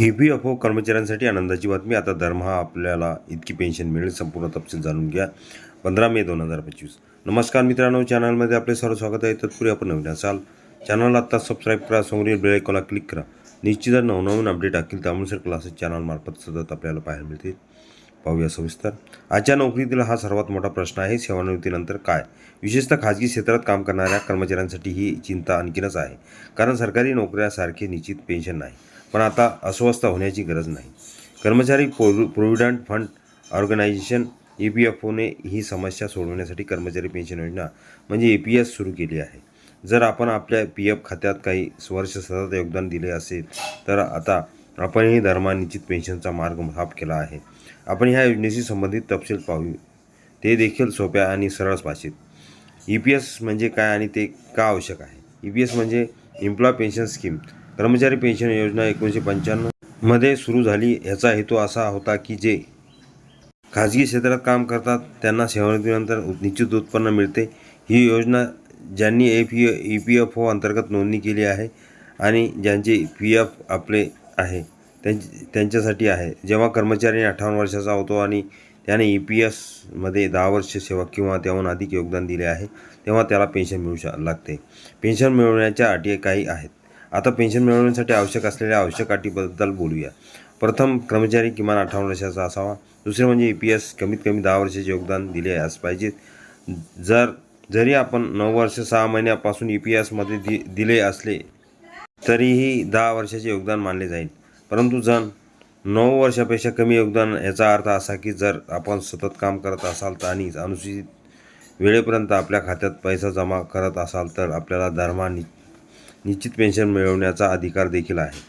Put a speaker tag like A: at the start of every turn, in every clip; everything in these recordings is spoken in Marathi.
A: ई पी एफ ओ कर्मचाऱ्यांसाठी आनंदाची बातमी. आता दरमहा आपल्याला इतकी पेन्शन मिळेल संपूर्ण तपशील जाणून घ्या. पंधरा मे दोन हजार पंचवीस. नमस्कार मित्रांनो चॅनलमध्ये आपले सर्व स्वागत आहे. तत्पूर्वी आपण नवीन असाल चॅनलला आत्ता सबस्क्राईब करा समोरील बेल आयकॉनला क्लिक करा. निश्चितच नवनवीन अपडेट टाकतील त्यामुळे क्लासेस चॅनलमार्फत सतत आपल्याला पाहायला मिळतील. पाहूया सविस्तर. आजच्या नोकरीतील हा सर्वात मोठा प्रश्न आहे सेवानिवृत्तीनंतर काय? विशेषतः खाजगी क्षेत्रात काम करणाऱ्या कर्मचाऱ्यांसाठी ही चिंता आणखीनच आहे. कारण सरकारी नोकऱ्यासारखे निश्चित पेन्शन नाही. पण आता अस्वस्थ होण्याची गरज नाही. कर्मचारी pro provident fund organization E P F one ही समस्या सोडवण्यासाठी कर्मचारी पेन्शन योजना म्हणजे ए पी एस सुरू केली आहे. जर आपण आपल्या पी एफ खात्यात काही वर्ष सतत योगदान दिले असेल तर आता आपणही दरमहा निश्चित पेन्शनचा मार्ग साफ केला आहे. आपण ह्या योजनेशी संबंधित तपशील पाहू. ते देखील सोप्या आणि सरळ भाषेत. ई पी एस म्हणजे काय आणि ते का आवश्यक आहे? ई पी एस म्हणजे एम्प्लॉय पेन्शन स्कीम. कर्मचारी पेन्शन योजना एकोणीसशे पंच्याण्णवमध्ये सुरू झाली. ह्याचा हेतू असा होता की जे खाजगी क्षेत्रात काम करतात त्यांना सेवानिवृत्तीनंतर निश्चित उत्पन्न मिळते. ही योजना ज्यांनी A P E P F O अंतर्गत नोंदणी केली आहे आणि ज्यांचे पी एफ आपले आहे त्यांची त्यांच्यासाठी आहे. जेव्हा कर्मचारी अठ्ठावन्न वर्षाचा होतो आणि त्याने ई पी एसमध्ये दहा वर्ष सेवा किंवा त्याहून अधिक योगदान दिले आहे तेव्हा त्याला पेन्शन मिळू शा लागते. पेन्शन मिळवण्याच्या अटी काही आहेत. आता पेन्शन मिळवण्यासाठी आवश्यक असलेल्या आवश्यक अटीबद्दल बोलूया. प्रथम कर्मचारी किमान अठ्ठावन्न वर्षाचा असावा. दुसरे म्हणजे ई पी एस कमीत कमी दहा वर्षाचे योगदान दिले असं पाहिजे. जर जरी आपण नऊ वर्ष सहा महिन्यापासून ई पी एसमध्ये दि दिले असले तरीही दहा वर्षाचे योगदान मानले जाईल. परंतु जण नऊ वर्षापेक्षा कमी योगदान याचा अर्थ असा की जर आपण सतत काम करत असाल तर आणि अनुसूचित वेळेपर्यंत आपल्या खात्यात पैसा जमा करत असाल तर आपल्याला दरमहा नि निश्चित पेन्शन मिळवण्याचा अधिकार देखील आहे.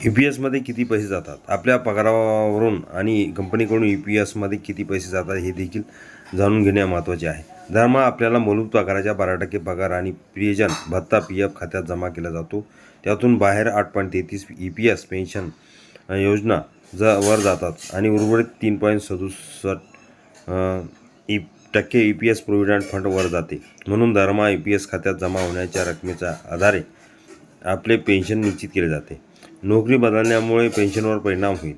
A: ई पी एसमध्ये किती पैसे जातात? आपल्या पगारावरून आणि कंपनीकडून ई पी एसमध्ये किती पैसे जातात हे देखील जाणून घेणे महत्त्वाचे आहे. दरमहा आपल्याला मूलभूत पगाराच्या बारा टक्के पगार आणि प्रियजन भत्ता पी एफ खात्यात जमा केला जातो. त्यातून बाहेर आठ पॉईंट तेहतीस ई पी एस पेन्शन योजना ज वर जातात आणि उर्वरित तीन पॉईंट सदुसष्ट ई टक्के E P S provident fund वर जाते. म्हणून दरमहा ई पी एस खात्यात जमा होण्याच्या रकमेच्या आधारे आपले पेन्शन निश्चित केले जाते. नोकरी बदलण्यामुळे पेन्शनवर परिणाम होईल.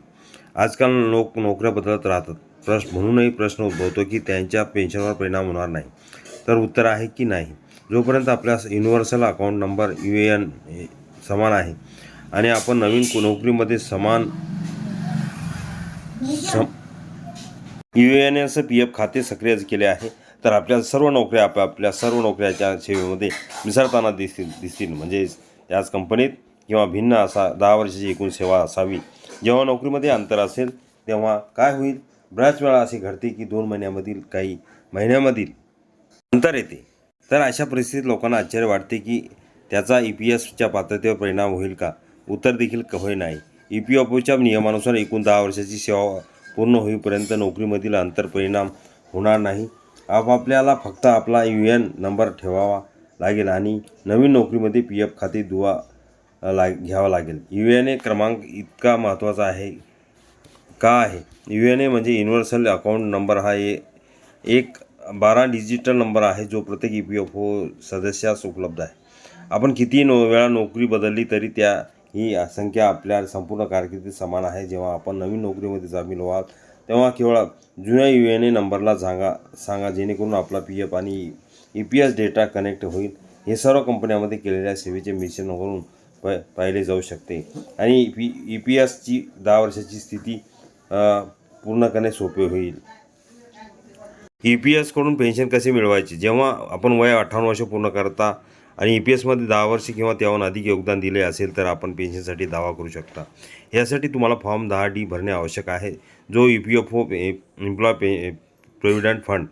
A: आजकाल लोक नोकऱ्या बदलत राहतात. प्रश्न म्हणूनही प्रश्न उद्भवतो की त्यांच्या पेन्शनवर परिणाम होणार नाही. तर उत्तर आहे की नाही? जोपर्यंत आपल्या universal account number U A N समान आहे आणि आपण नवीन नोकरीमध्ये समान सम U N S P F खाते सक्रिय केले आहे. तर आपल्या सर्व नोकऱ्या आप आपल्या सर्व नोकऱ्याच्या सेवेमध्ये मिसळताना दिसतील दिसतील. म्हणजेच त्याच कंपनीत किंवा भिन्न असा दहा वर्षाची एकूण सेवा असावी. जेव्हा नोकरीमध्ये अंतर असेल तेव्हा काय होईल? बऱ्याच वेळा असे घडते की दोन महिन्यामधील काही महिन्यामधील अंतर येते. तर अशा परिस्थितीत लोकांना आश्चर्य वाटते की त्याचा ई पी एसच्या पात्रतेवर परिणाम होईल का? उत्तर देखील होय नाही. ई पी एफ ओच्या नियमानुसार एकूण दहा वर्षाची सेवा पूर्ण होईपर्यंत नोकरीमधील अंतर परिणाम होणार नाही. आपापल्याला फक्त आपला यू एन नंबर ठेवावा लागेल आणि नवीन नोकरीमध्ये पी एफ खाते दुवा लाग घ्यावा लागेल. यू एन ए क्रमांक इतका महत्त्वाचा आहे का आहे? यू एन ए म्हणजे युनिव्हर्सल अकाउंट नंबर हा ए एक बारा डिजिटल नंबर आहे जो प्रत्येक ई पी एफ ओ सदस्यास उपलब्ध आहे. आपण कितीही नो वेळा नोकरी बदलली तरी त्या ही संख्या आपल्या संपूर्ण कारकिर्दीत समान आहे. जेव्हा आपण नवीन नोकरीमध्ये सामील व्हाल तेव्हा केवळ जुन्या यू एन ए नंबरला सांगा सांगा जेणेकरून आपला पी एफ आणि E P S data connect होईल. हे सर्व कंपन्यामध्ये केलेल्या सेवेचे मिश्रण करून प पाहिले जाऊ शकते. आणि पी ई पी एसची दहा वर्षाची स्थिती पूर्ण करणे सोपे होईल. ई पी एसकडून पेन्शन कसे मिळवायचे? जेव्हा आपण वय अठ्ठावन्न वर्ष पूर्ण करता आणि ई पी एसमध्ये दहा वर्ष किंवा त्याहून अधिक योगदान दिले असेल तर आपण पेन्शनसाठी दावा करू शकता. यासाठी तुम्हाला फॉर्म दहा डी भरणे आवश्यक आहे. जो E P F O employ pay provident fund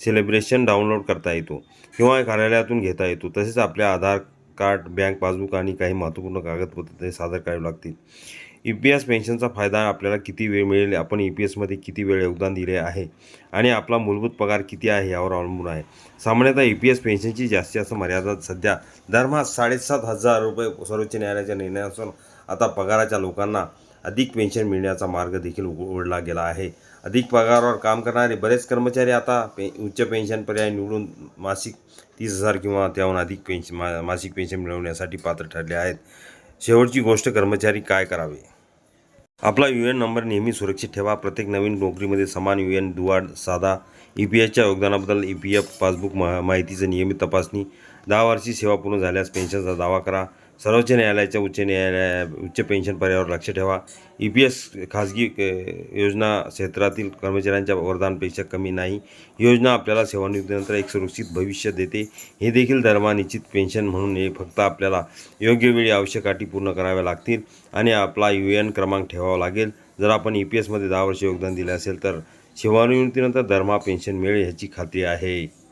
A: celebration download करता येतो किंवा कार्यालयातून घेता येतो. तसेच आपल्या आधार कार्ड बँक पासबुक आणि काही महत्त्वपूर्ण कागदपत्रे सादर करावी लागतील. ई पी एस पेन्शनचा फायदा आपल्याला किती वेळ मिळेल? आपण ई पी एसमध्ये किती वेळ योगदान दिले आहे? आणि आपला मूलभूत पगार किती आहे यावर अवलंबून आहे. सामान्यतः ई पी एस पेन्शनची जास्तीत जास्त मर्यादा सध्या दरमहा साडेसात हजार रुपये सर्वोच्च न्यायालयाच्या निर्णयानुसार आता पगाराच्या लोकांना अधिक पेन्शन मिळण्याचा मार्ग देखील उघडला गेला आहे. अधिक पगारावर काम करणारे बरेच कर्मचारी आता पे उच्च पेन्शन पर्याय निवडून मासिक तीस हजार किंवा त्याहून अधिक पेन्शन मा मासिक पेन्शन मिळवण्यासाठी पात्र ठरले आहेत. शेवटची गोष्ट कर्मचारी काय करावे? आपला यू एन नंबर नेहमी सुरक्षित ठेवा. प्रत्येक नवीन नोकरीमध्ये समान यू एन दुवाड साधा. ई पी एफच्या योगदानाबद्दल ई पी एफ पासबुक मा माहितीचं नियमित तपासणी. दहा वर्षी सेवा पूर्ण झाल्यास पेन्शनचा दावा करा. सर्वोच्च न्यायालयाच्या उच्च न्यायालया उच्च पेन्शन पर्यायावर लक्ष ठेवा. ई पी एस खाजगी योजना क्षेत्रातील कर्मचाऱ्यांच्या वरदानपेक्षा कमी नाही. योजना आपल्याला सेवानिवृत्तीनंतर एक सुरक्षित भविष्य देते. हे देखील धर्मानिश्चित पेन्शन म्हणून हे फक्त आपल्याला योग्य वेळी आवश्यक अटी पूर्ण कराव्या लागतील आणि आपला यू एन क्रमांक ठेवावा लागेल. जर आपण ई पी एसमध्ये दहा वर्ष योगदान दिले असेल तर सेवानिवृत्तीनंतर धर्मा पेन्शन मिळेल ह्याची खात्री आहे.